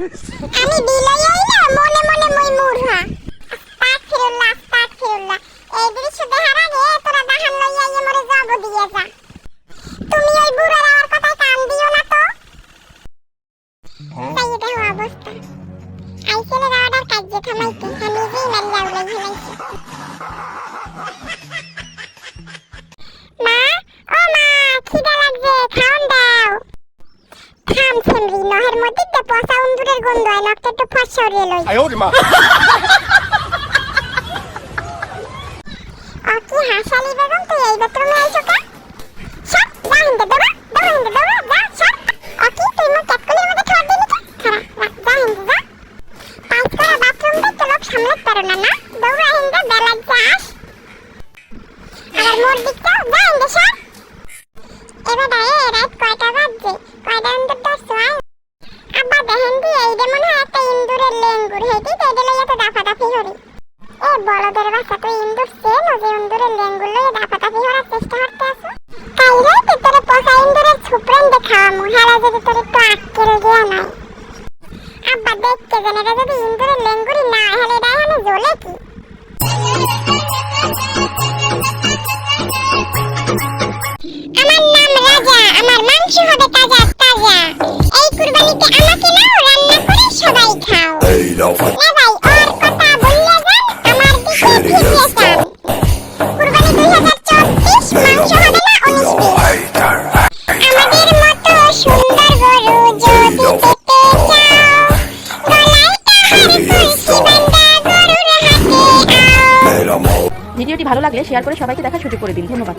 আমি বিলাই আইলা মনে মনে মই মুরহা পাক ফিরুল্লাহ পাক ফিরুল্লাহ এই দৃশ্য দেখার আগে তোরা দাহান লইয়া ইয়ে মরে যাব দিয়ে যা। তুমি ওই বুড়ার আর কথায় কান দিও না তো। তাই দেখো অবস্থা। আইসেলের অর্ডার কাজে থামাইতে, আমি নিজেই মারিয়া উলাই হেলাইছে হেনরি নহের মধ্যে তে পচা উন্দুরের গন্ধ হয় নখটা একটু ফর্সা উড়িয়ে লই। অকি হাসালি বেগম তুই এই বাথরুমে আইছো কা সব বাহিন দে দেবা দেবা হিন্দে দেবা যা সব অকি তুই মো ক্যাটকুলির মধ্যে ঠোঁট দিলি তো খারাপ যা হিন্দে যা। পাঁচ করা বাথরুম দে তো লোক সামলাতে পারো না না? দৌড়া হিন্দে বেলা যাস আবার মোর দিকটাও যা হিন্দে সব এবার এ রাত কয়টা বাজে? বলদের বাচ্চা তুই ইন্দুর সেন যে ইন্দুরের লেঙ্গুলো দাফাদাফি হওয়ার চেষ্টা করতে আসো। কাইরে তো তোরে পচা ইন্দুরের ছুপরেন দেখাওয়ামু হারা যদি তোর একটু আক্কেল গিয়া নাই। আব্বা, দেখতে যেন যদি ইন্দুরের লেঙ্গুরি না হেলে এটা এখানে জ্বলে কি? ভিডিওটি ভালো লাগলে শেয়ার করে সবাইকে দেখার সুযোগ করে দিন। ধন্যবাদ।